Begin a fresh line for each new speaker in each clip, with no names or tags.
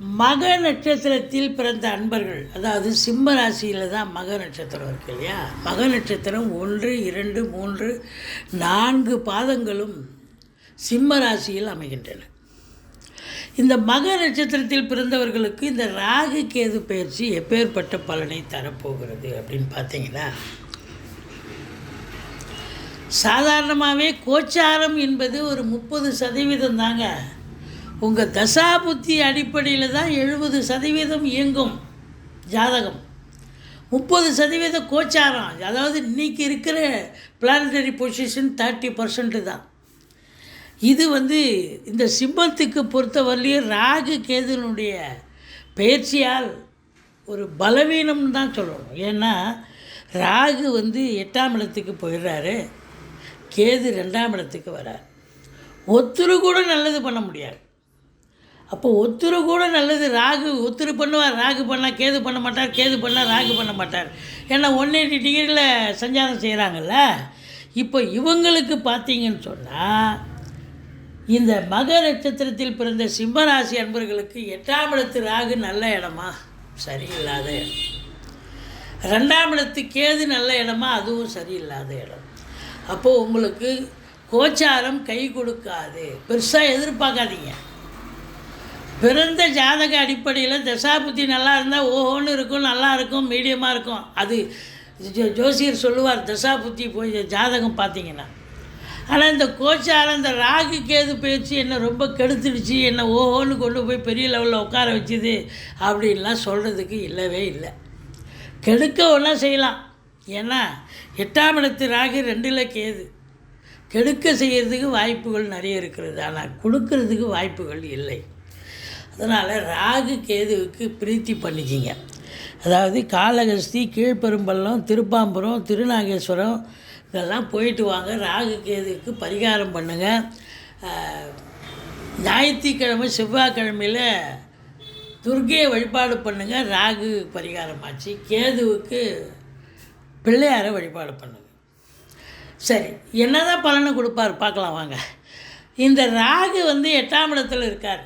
மக நட்சத்திரத்தில் பிறந்த அன்பர்கள் அதாவது சிம்ம ராசியில் தான் மக நட்சத்திரம் இருக்கு இல்லையா? மக நட்சத்திரம் ஒன்று இரண்டு மூன்று நான்கு பாதங்களும் சிம்ம ராசியில் அமைகின்றன. இந்த மக நட்சத்திரத்தில் பிறந்தவர்களுக்கு இந்த ராகு கேது பயிற்சி எப்பேற்பட்ட பலனை தரப்போகிறது அப்படின்னு பார்த்தீங்கன்னா சாதாரணமாகவே கோச்சாரம் என்பது ஒரு முப்பது சதவீதம் தாங்க. உங்கள் தசாபுத்தி அடிப்படையில் தான் எழுபது சதவீதம் இயங்கும் ஜாதகம். முப்பது சதவீத கோச்சாரம் அதாவது இன்றைக்கி இருக்கிற பிளானட்டரி பொசிஷன் தேர்ட்டி பர்சன்ட் தான். இது வந்து இந்த சிம்மத்துக்கு பொறுத்தவரையிலையும் ராகு கேதுனுடைய பயிற்சியால் ஒரு பலவீனம் தான் சொல்லணும். ஏன்னா ராகு வந்து எட்டாம் இடத்துக்கு போயிடுறாரு. கேது ரெண்டாம் இடத்துக்கு வரார். ஒத்துரு கூட நல்லது பண்ண முடியாது. அப்போ ஒத்துரு கூட நல்லது. ராகு ஒத்துரு பண்ணுவார். ராகு பண்ணால் கேது பண்ண மாட்டார். கேது பண்ணால் ராகு பண்ண மாட்டார். ஏன்னா ஒன் எயிட்டி டிகிரியில் சஞ்சாரம் செய்கிறாங்கல்ல இப்போ இவங்களுக்கு பார்த்தீங்கன்னு சொன்னால் இந்த மக நட்சத்திரத்தில் பிறந்த சிம்மராசி அன்பர்களுக்கு எட்டாம் இடத்து ராகு நல்ல இடமா? சரியில்லாத இடம். ரெண்டாம் இடத்து கேது நல்ல இடமா? அதுவும் சரியில்லாத இடம். அப்போது உங்களுக்கு கோச்சாரம் கை கொடுக்காது. பெருசாக எதிர்பார்க்காதீங்க. பிறந்த ஜாதக அடிப்படையில் தசாபுத்தி நல்லா இருந்தால் ஓஹோன்னு இருக்கும் நல்லா இருக்கும் மீடியமாக இருக்கும். அது ஜோ- ஜோசியர் சொல்லுவார் தசாபுத்தி போய் ஜாதகம் பார்த்தீங்கன்னா. ஆனால் இந்த கோச்சார இந்த ராகு கேது பயிற்சி என்னை ரொம்ப கெடுத்துடுச்சு என்னை ஓஹோன்னு கொண்டு போய் பெரிய லெவலில் உட்கார வச்சுது அப்படின்லாம் சொல்கிறதுக்கு இல்லவே இல்லை. கெடுக்க ஒன்றா செய்யலாம். ஏன்னா எட்டாம் இடத்து ராகு ரெண்டில் கேது. கெடுக்க செய்கிறதுக்கு வாய்ப்புகள் நிறைய இருக்கிறது. ஆனால் கொடுக்கறதுக்கு வாய்ப்புகள் இல்லை. அதனால் ராகு கேதுவுக்கு பிரீத்தி பண்ணிக்கிங்க. அதாவது காளகஸ்தி கீழ்பெரும்பள்ளம் திருப்பாம்புரம் திருநாகேஸ்வரம் இதெல்லாம் போயிட்டு வாங்க. ராகு கேதுவுக்கு பரிகாரம் பண்ணுங்கள் ஞாயிற்றுக்கிழமை செவ்வாய்க்கிழமையில் துர்கையை வழிபாடு பண்ணுங்கள் ராகு பரிகாரமாச்சு கேதுவுக்கு பிள்ளையாரை வழிபாடு பண்ணுங்கள் சரி என்னதான் பலனை கொடுப்பார்? பார்க்கலாம் வாங்க. இந்த ராகு வந்து எட்டாம் இடத்துல இருக்கார்.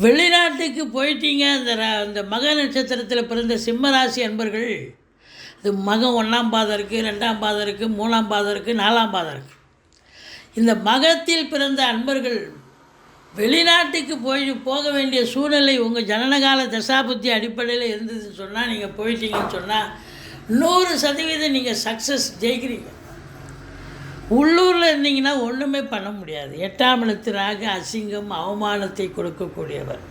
வெளிநாட்டுக்கு போயிட்டீங்க. அந்த அந்த இந்த மக நட்சத்திரத்தில் பிறந்த சிம்மராசி அன்பர்கள் இது மகம் ஒன்றாம் பாதம் இருக்குது ரெண்டாம் பாதம் இருக்குது மூணாம் பாதம் இருக்குது நாலாம் பாதம் இருக்குது இந்த மகத்தில் பிறந்த அன்பர்கள் வெளிநாட்டுக்கு போய் போக வேண்டிய சூழ்நிலை உங்கள் ஜனனகால தசாபுத்தி அடிப்படையில் இருந்ததுன்னு சொன்னால் நீங்கள் போயிட்டீங்கன்னு சொன்னால் நூறு சதவீதம் நீங்கள் சக்ஸஸ் ஜெயிக்கிறீங்க. உள்ளூரில் இருந்தீங்கன்னா ஒன்றுமே பண்ண முடியாது. எட்டாம் எழுத்தராக அசிங்கம் அவமானத்தை கொடுக்கக்கூடியவர்.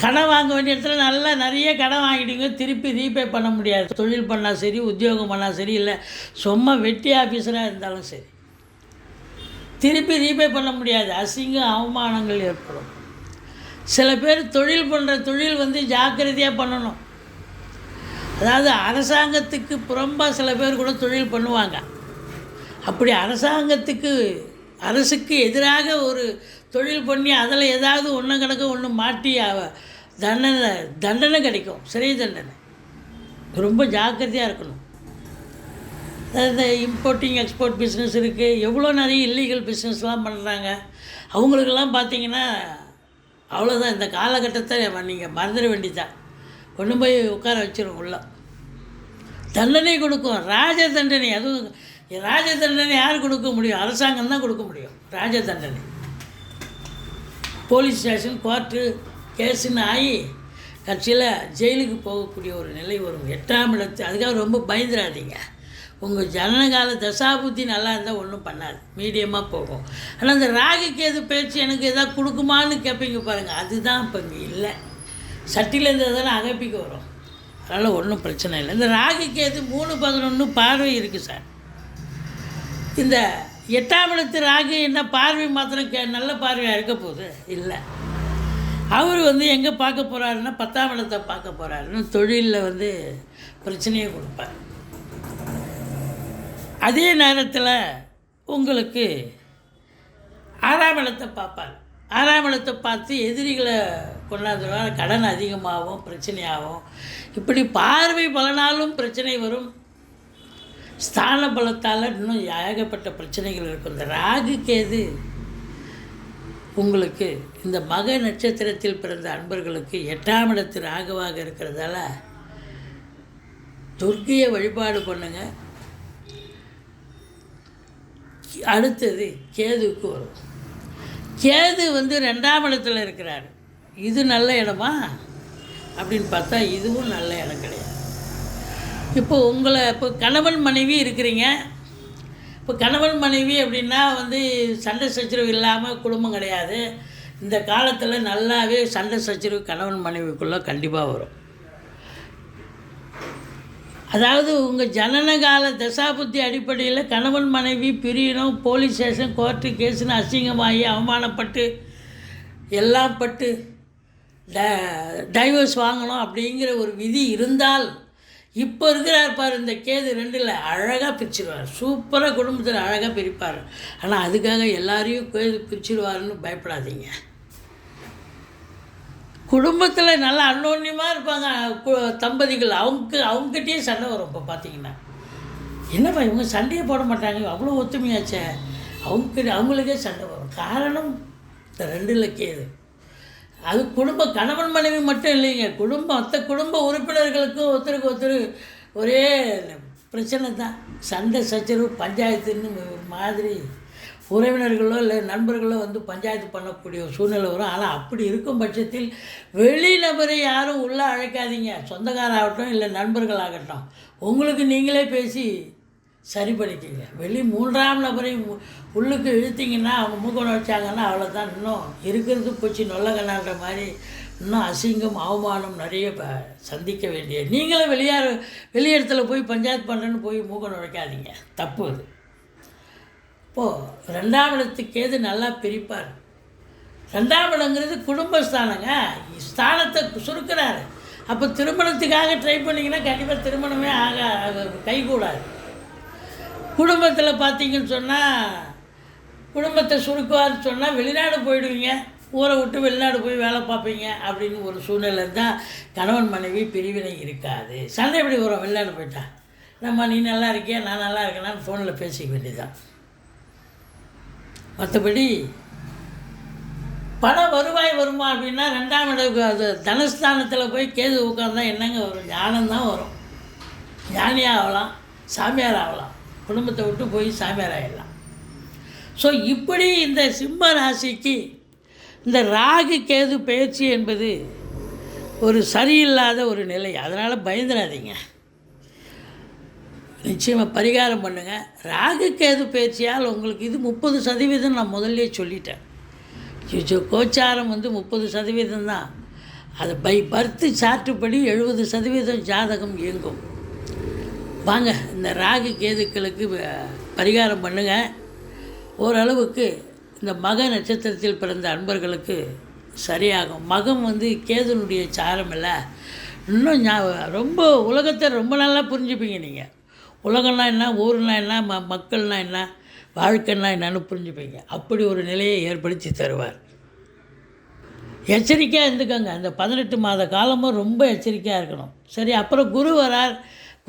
கடன் வாங்க வேண்டிய இடத்துல நல்லா நிறைய கடன் வாங்கிட்டீங்க திருப்பி ரீபே பண்ண முடியாது. தொழில் பண்ணால் சரி உத்தியோகம் பண்ணால் சரி இல்லை சும்மா வெட்டி ஆஃபீஸராக இருந்தாலும் சரி. திருப்பி ரீபே பண்ண முடியாது. அசிங்கம் அவமானங்கள் ஏற்படும். சில பேர் தொழில் பண்ணுற தொழில் வந்து ஜாக்கிரதையாக பண்ணணும். அதாவது அரசாங்கத்துக்கு புறம்பாக சில பேர் கூட தொழில் பண்ணுவாங்க. அப்படி அரசாங்கத்துக்கு அரசுக்கு எதிராக ஒரு தொழில் பண்ணி அதில் ஏதாவது ஒன்று கணக்கு ஒன்று மாட்டி தண்டனை தண்டனை கிடைக்கும் சிறை தண்டனை. ரொம்ப ஜாக்கிரதையாக இருக்கணும். அதாவது இந்த இம்போர்ட்டிங் எக்ஸ்போர்ட் பிஸ்னஸ் இருக்குது எவ்வளோ நிறைய இல்லீகல் பிஸ்னஸ்லாம் பண்ணுறாங்க அவங்களுக்கெல்லாம் பார்த்தீங்கன்னா அவ்வளோதான் இந்த காலகட்டத்தை நீங்கள் மறந்துட வேண்டியதான் கொண்டு போய் உட்கார வச்சிடும் உள்ள. தண்டனை கொடுக்கும். ராஜ தண்டனை. அதுவும் ராஜ தண்டனை யார் கொடுக்க முடியும்? அரசாங்கம் தான் கொடுக்க முடியும். ராஜ தண்டனை போலீஸ் ஸ்டேஷன் கோர்ட்டு கேஸுன்னு ஆகி கட்சியில் ஜெயிலுக்கு போகக்கூடிய ஒரு நிலை வரும். எட்டாம் இடத்து அதுக்காக ரொம்ப பயந்துடாதீங்க. உங்கள் ஜனனகால தசாபுத்தி நல்லா இருந்தால் ஒன்றும் பண்ணாது. மீடியமாக போகும். ஆனால் இந்த ராகுக்கு கேது பேச்சு எனக்கு எதாவது கொடுக்குமான்னு கேட்பீங்க பாருங்கள் அதுதான் இப்போ இங்கே இல்லை. சட்டியில் தானே அகப்பிக்க வரும். அதனால் ஒன்றும் பிரச்சனை இல்லை. இந்த ராகுக்கு கேது மூணு பதினொன்று பார்வை இருக்குது சார். இந்த எட்டாம் இடத்து ராகு என்ன பார்வை மாத்திரம் கே நல்ல பார்வையாக இருக்க போகுது? இல்லை. அவர் வந்து எங்கே பார்க்க போகிறாருன்னா பத்தாம் இடத்தை பார்க்க போகிறாருன்னு தொழிலில் வந்து பிரச்சனையை கொடுப்பார். அதே நேரத்தில் உங்களுக்கு ஆறாம் இடத்தை பார்ப்பார். ஆறாம் இடத்தை பார்த்து எதிரிகளை கொண்டாந்துருவார். கடன் அதிகமாகும் பிரச்சனையாகும். இப்படி பார்வை பலனாலும் பிரச்சனை வரும். ஸ்தான பலத்தால் இன்னும் ஏகப்பட்ட பிரச்சனைகள் இருக்கும் இந்த ராகு கேது உங்களுக்கு இந்த மக நட்சத்திரத்தில் பிறந்த அன்பர்களுக்கு எட்டாம் இடத்து ராகுவாக இருக்கிறதால துர்க்கையை வழிபாடு பண்ணுங்க. அடுத்தது கேதுவுக்கு வரும். கேது வந்து ரெண்டாம் இடத்துல இருக்கிறார். இது நல்ல இடமா? அப்படின்னு பார்த்தா இதுவும் நல்ல இடம் கிடையாது. இப்போ உங்களை இப்போ கணவன் மனைவி இருக்கிறீங்க. இப்போ கணவன் மனைவி அப்படின்னா வந்து சண்டை சச்சரவு இல்லாமல் குடும்பம் கிடையாது. இந்த காலத்தில் நல்லாவே சண்டை சச்சரவு கணவன் மனைவிக்குள்ளே கண்டிப்பாக வரும். அதாவது உங்கள் ஜனனகால தசாபுத்தி அடிப்படையில் கணவன் மனைவி பிரியணும் போலீஸ் ஸ்டேஷன் கோர்ட்டு கேஸுன்னு அசிங்கமாகி அவமானப்பட்டு எல்லாம் பட்டு ட டைவர்ஸ் வாங்கணும் அப்படிங்கிற ஒரு விதி இருந்தால் இப்போ இருக்கிறார் பார் இந்த கேது ரெண்டில் அழகாக பிரிச்சிருவார். சூப்பராக குடும்பத்தில் அழகாக பிரிப்பார். ஆனால் அதுக்காக எல்லாரையும் கேது பிரிச்சிருவாருன்னு பயப்படாதீங்க. குடும்பத்தில் நல்லா அன்னோன்யமாக இருப்பாங்க தம்பதிகள். அவங்க அவங்ககிட்டயே சண்டை வரும் இப்போ பார்த்தீங்கன்னா என்னப்பா இவங்க சண்டையே போட மாட்டாங்க அவ்வளோ ஒத்துமையாச்சே. அவங்க அவங்களுக்கே சண்டை வரும். காரணம் இந்த ரெண்டில் கேது. அது குடும்ப கணவன் மனைவி மட்டும் இல்லைங்க. குடும்பம் மற்ற குடும்ப உறுப்பினர்களுக்கும் ஒருத்தருக்கு ஒருத்தர் ஒரே பிரச்சனை தான். சண்டை சச்சரவு பஞ்சாயத்துன்னு மாதிரி உறவினர்களோ இல்லை நண்பர்களோ வந்து பஞ்சாயத்து பண்ணக்கூடிய சூழ்நிலை வரும். ஆனால் அப்படி இருக்கும் பட்சத்தில் வெளி நபரை யாரும் உள்ளே அழைக்காதீங்க. சொந்தக்காராகட்டும் இல்லை நண்பர்களாகட்டும். உங்களுக்கு நீங்களே பேசி சரி வெளி மூன்றாம் நபரை உள்ளுக்கு இழுத்தீங்கன்னா அவங்க மூக்கணம் வச்சாங்கன்னா அவ்வளோதான் இன்னும் இருக்கிறது போச்சு நொல்லகனான்ற மாதிரி இன்னும் அசிங்கம் அவமானம் நிறைய ப- சந்திக்க வேண்டிய நீங்களும் வெளியார் வெளி இடத்துல போய் பஞ்சாயத்து பண்ணுறேன்னு போய் மூக்கணம் வைக்காதீங்க தப்பு அது. இப்போது ரெண்டாம் இடத்துக்கு நல்லா பிரிப்பார்? ரெண்டாம் இடங்கிறது குடும்பஸ்தானங்க. ஸ்தானத்தை சுருக்கிறாரு. அப்போ திருமணத்துக்காக ட்ரை பண்ணிங்கன்னா கண்டிப்பாக திருமணமே ஆக கைகூடாது. குடும்பத்தில் பார்த்தீங்கன்னு சொன்னால் குடும்பத்தை சுருக்குவார்னு சொன்னால் வெளிநாடு போயிடுவீங்க. ஊரை விட்டு வெளிநாடு போய் வேலை பார்ப்பீங்க அப்படின்னு ஒரு சூழ்நிலை தான் கணவன் மனைவி பிரிவினை இருக்காது. சண்டை எப்படி வரும்? வெளிநாடு போயிட்டா. நம்ம நீ நல்லா இருக்கியா? நான் நல்லா இருக்கேனான்னு ஃபோனில் பேசிக்க வேண்டியதுதான். மற்றபடி பண வருவாய் வருமா அப்படின்னா ரெண்டாம் இடம் அது தனஸ்தானத்தில் போய் கேது உட்காந்தா என்னங்க வரும்? ஞானம் தான் வரும். ஞானியாக ஆகலாம் சாமியார் ஆகலாம். குடும்பத்தை விட்டு போய் சாமியார் ஆகிடலாம் ஸோ இப்படி இந்த சிம்ம ராசிக்கு இந்த ராகு கேது பயிற்சி என்பது ஒரு சரியில்லாத ஒரு நிலை. அதனால் பயந்துடாதீங்க. நிச்சயமாக பரிகாரம் பண்ணுங்கள் ராகு கேது பயிற்சியால் உங்களுக்கு இது முப்பது சதவீதம் நான் முதல்லே சொல்லிட்டேன். கோச்சாரம் வந்து முப்பது சதவீதம் தான் அது பை பர்த்து சாற்றுப்படி எழுபது சதவீதம் ஜாதகம் இயங்கும். வாங்க இந்த ராகு கேதுக்களுக்கு பரிகாரம் பண்ணுங்கள் ஓரளவுக்கு இந்த மக நட்சத்திரத்தில் பிறந்த அன்பர்களுக்கு சரியாகும். மகம் வந்து கேதுனுடைய சாரம் இல்லை. இன்னும் ரொம்ப உலகத்தை ரொம்ப நல்லா புரிஞ்சுப்பீங்க நீங்கள் உலகம்னா என்ன ஊர்னா என்ன ம மக்கள்னா என்ன வாழ்க்கைன்னா என்னன்னு புரிஞ்சுப்பீங்க. அப்படி ஒரு நிலையை ஏற்படுத்தி தருவார். எச்சரிக்கையாக இருந்துக்கோங்க. அந்த பதினெட்டு மாத காலமும் ரொம்ப எச்சரிக்கையாக இருக்கணும். சரி அப்புறம் குரு வரார்.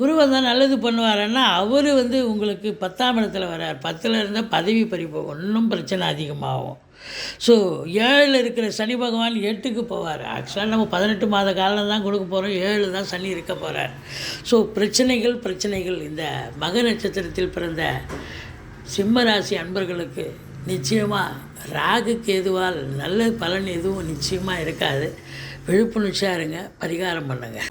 குரு வந்தால் நல்லது பண்ணுவாருன்னா அவர் வந்து உங்களுக்கு பத்தாம் இடத்துல வரார். பத்தில் இருந்தால் பதவி பறிப்போம் ஒன்றும் இன்னும் பிரச்சனை அதிகமாகும். ஸோ ஏழில் இருக்கிற சனி பகவான் எட்டுக்கு போவார். ஆக்சுவலாக நம்ம பதினெட்டு மாத காலம் தான் கொடுக்க போகிறோம் ஏழு தான் சனி இருக்க போகிறார் ஸோ பிரச்சனைகள் பிரச்சனைகள். இந்த மக நட்சத்திரத்தில் பிறந்த சிம்மராசி அன்பர்களுக்கு நிச்சயமாக ராகு கேதுவால் நல்ல பலன் எதுவும் நிச்சயமாக இருக்காது. விழிப்புணர்ச்சியாக இருங்க. பரிகாரம் பண்ணுங்கள்